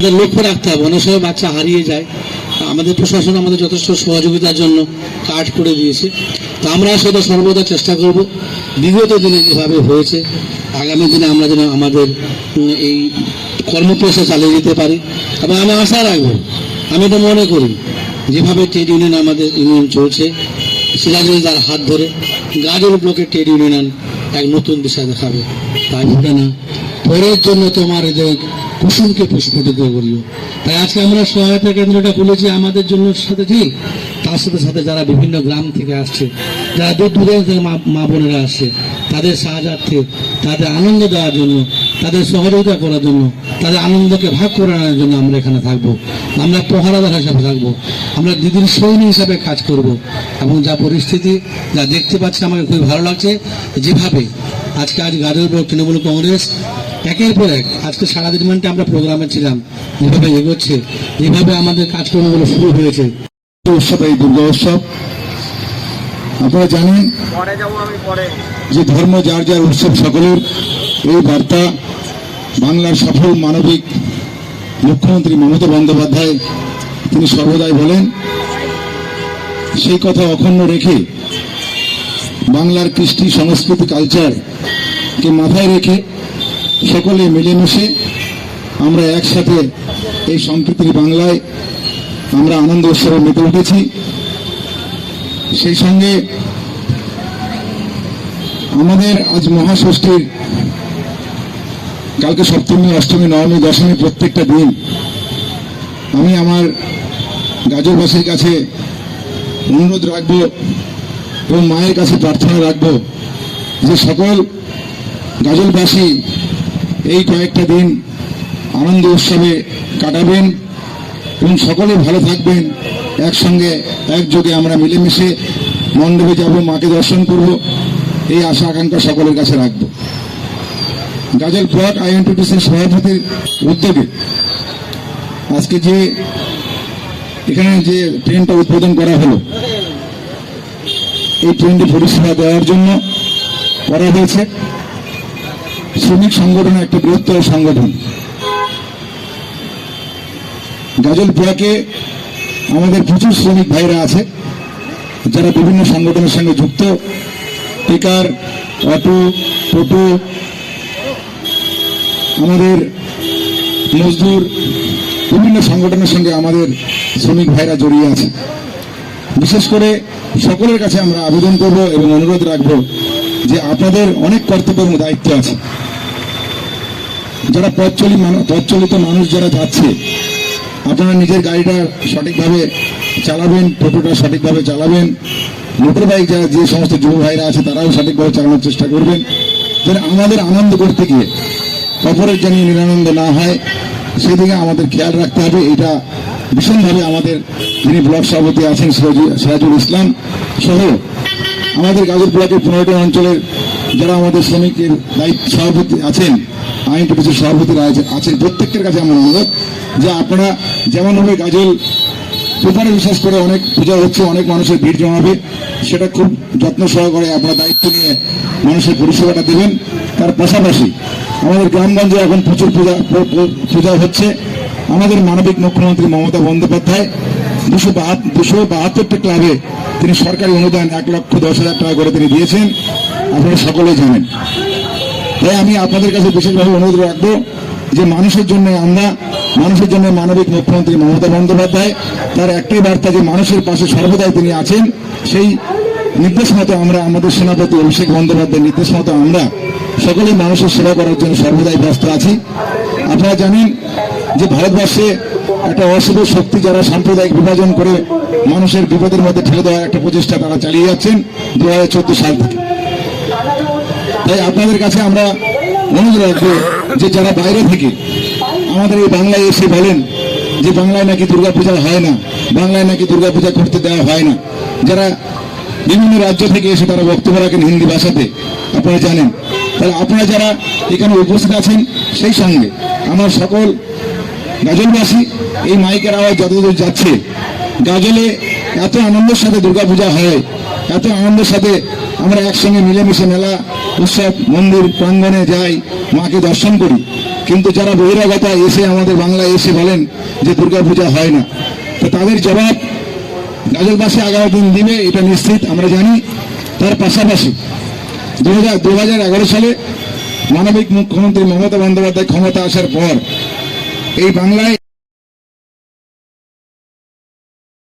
আমাদের লক্ষ্য রাখতে হবে। অনেক সময় বাচ্চা হারিয়ে যায়। আমাদের প্রশাসন আমাদের যথেষ্ট সহযোগিতার জন্য কাজ করে দিয়েছে। তো আমরা সেটা সর্বদা চেষ্টা করব। বিগত দিনে যেভাবে হয়েছে, আগামী দিনে আমরা যেন আমাদের এই কর্মপ্রসা চালিয়ে যেতে পারি। এবং আমি আশা রাখব, আমি তো মনে করি, যেভাবে ট্রেড ইউনিয়ন আমাদের ইউনিয়ন চলছে সিরাজুল তার হাত ধরে গাজল ব্লকের ট্রেড ইউনিয়ন এক নতুন দিশা দেখাবে। তাই না পরের জন্য তোমার এদের কুসুমকে পুষ্পটিত করিও তাই আজকে আমরা সহায়তা কেন্দ্রটা খুলেছি আমাদের জন্য সাথে ঠিক তার সাথে সাথে যারা বিভিন্ন গ্রাম থেকে আসছে, যারা দূর দূরান্ত থেকে মা বোনেরা আসছে, তাদের সাহায্যার্থে, তাদের আনন্দ দেওয়ার জন্য, তাদের সহযোগিতা করার জন্য, তাদের আনন্দকে ভাগ করে আনার জন্য আমরা এখানে থাকব। আমরা পহারাদার হিসাবে থাকব। আমরা দিদির সৈনিক হিসাবে কাজ করব। এবং যা পরিস্থিতি, যা দেখতে পাচ্ছি, আমাকে খুবই ভালো লাগছে। যেভাবে আজকে আজ গাড়ির তৃণমূল কংগ্রেস একের পর এক আজকে সারাদিন মানটা আমরা প্রোগ্রামে ছিলাম যেভাবে এগোচ্ছে যেভাবে আমাদের কাজকর্মগুলো শুরু হয়েছে। উৎসব এই দুর্গা উৎসব আপনারা জানেন পরে যাব আমি পরে। যে ধর্ম যার যার উৎসব সকলের এই বার্তা বাংলার সফল মানবিক মুখ্যমন্ত্রী মমতা বন্দ্যোপাধ্যায় তিনি সর্বদাই বলেন সেই কথা অখণ্ড রেখে বাংলার কৃষ্টি সংস্কৃতি কালচারকে মাথায় রেখে সকলে মিলেমিশে আমরা একসাথে এই সম্প্রীতির বাংলায় আমরা আনন্দ উৎসবে মেতে উঠেছি। সেই সঙ্গে আমাদের আজ মহাষষ্ঠীর কালকে সপ্তমী, অষ্টমী, নবমী, দশমী প্রত্যেকটা দিন আমি আমার গাজরবাসীর কাছে অনুরোধ রাখব এবং মায়ের কাছে প্রার্থনা রাখব যে সকল গাজলবাসী এই কয়েকটা দিন আনন্দ উৎসবে কাটাবেন এবং সকলে ভালো থাকবেন। একসঙ্গে একযোগে আমরা মিলেমিশে মণ্ডপে যাব, মাকে দর্শন করব। এই আশা আকাঙ্ক্ষা সকলের কাছে রাখব। গাজল ব্লক আইএনটিটিসির সভাপতির উদ্যোগে আজকে যে এখানে যে ট্রেনটা উদ্বোধন করা হলো, এই ট্রেনটি পরিষেবা দেওয়ার জন্য করা হয়েছে। শ্রমিক সংগঠনের একটা বৃহত্তর সংগঠন। গাজল ব্লকে আমাদের প্রচুর শ্রমিক ভাইরা আছে, যারা বিভিন্ন সংগঠনের সঙ্গে যুক্ত। পিকার অটো, টোটো, আমাদের মজদুর, বিভিন্ন সংগঠনের সঙ্গে আমাদের শ্রমিক ভাইরা জড়িয়ে আছে। বিশেষ করে সকলের কাছে আমরা আবেদন করব এবং অনুরোধ রাখব যে আপনাদের অনেক কর্তব্য এবং দায়িত্ব আছে। যারা পথ চলি মানু- মানুষ যারা যাচ্ছে, আপনারা নিজের গাড়িটা সঠিকভাবে চালাবেন, টোটোটা সঠিকভাবে চালাবেন। মোটর বাইক যারা, যে সমস্ত যুব ভাইরা আছে, তারাও সঠিকভাবে চালানোর চেষ্টা করবেন। যেন আমাদের আনন্দ করতে গিয়ে অপরের জানিয়ে নিরানন্দ না হয়, সেদিকে আমাদের খেয়াল রাখতে হবে। এটা ভীষণভাবে আমাদের যিনি ব্লক সভাপতি আছেন সিরাজুল ইসলাম সহ আমাদের গাজর ব্লকের পনেরোটি অঞ্চলের যারা আমাদের শ্রমিকের দায়িত্ব সভাপতি আছেন, আইন টিপিসির সভাপতিরা আছে- আছেন, প্রত্যেকের কাছে আমার অনুরোধ যে আপনারা যেমনভাবে গাজল পেপারে বিশ্বাস করে অনেক পূজা হচ্ছে, অনেক মানুষের ভিড় জমাবে, সেটা খুব যত্ন সহকারে আপনারা দায়িত্ব নিয়ে মানুষের পরিষেবাটা দেবেন। তার পাশাপাশি আমাদের গ্রামগঞ্জে এখন প্রচুর পূজা পূজা হচ্ছে। আমাদের মানবিক মুখ্যমন্ত্রী মমতা বন্দ্যোপাধ্যায় দুশো দুশো বাহাত্তরটি ক্লাবে তিনি সরকারি অনুদান এক লক্ষ দশ হাজার টাকা করে তিনি দিয়েছেন। আপনারা সকলেই জানেন। তাই আমি আপনাদের কাছে বিশেষভাবে অনুরোধ রাখব যে মানুষের জন্য আমরা, মানুষের জন্য মানবিক মুখ্যমন্ত্রী মমতা বন্দ্যোপাধ্যায়, তার একটাই বার্তা যে মানুষের পাশে সর্বদাই তিনি আছেন, সেই নির্দেশ মতো আমরা আমাদের সেনাপতি অভিষেক বন্দ্যোপাধ্যায়ের নির্দেশ মতো আমরা সকলেই মানুষের সেবা করার জন্য সর্বদাই ব্যস্ত আছি। আপনারা জানেন যে ভারতবর্ষে একটা অশুভ শক্তি যারা সাম্প্রদায়িক বিভাজন করে মানুষের বিপদের মধ্যে ঠেলে দেওয়ার একটা প্রচেষ্টা তারা চালিয়ে যাচ্ছেন দু হাজার চোদ্দ সাল থেকে। তাই আপনাদের কাছে আমরা অনুরোধ রাখব যে যারা বাইরে থেকে আমাদের এই বাংলায় এসে বলেন যে বাংলায় নাকি দুর্গাপূজা হয় না, বাংলায় নাকি দুর্গাপূজা করতে দেওয়া হয় না। যারা বিভিন্ন রাজ্য থেকে এসে তারা বক্তব্য রাখেন হিন্দি ভাষাতে, আপনারা জানেন। তাহলে আপনারা যারা এখানে উপস্থিত আছেন সেই সঙ্গে আমার সকল গাজলবাসী এই মাইকের আওয়াজ যতদূর যাচ্ছে, গাজলে এত আনন্দের সাথে দুর্গাপূজা হয়, এত আনন্দের সাথে আমরা একসঙ্গে মিলেমিশে মেলা, উৎসব, মন্দির, প্রাঙ্গণে যাই, মাকে দর্শন করি। কিন্তু যারা বহিরাগত এসে আমাদের বাংলায় এসে বলেন যে দুর্গাপূজা হয় না, তো তাদের জবাব গাজলবাসী আগামী দিন দিবে, এটা নিশ্চিত, আমরা জানি। তার পাশাপাশি দু হাজার সালে মানবিক মুখ্যমন্ত্রী মমতা বন্দ্যোপাধ্যায় ক্ষমতা আসার পর এই বাংলায়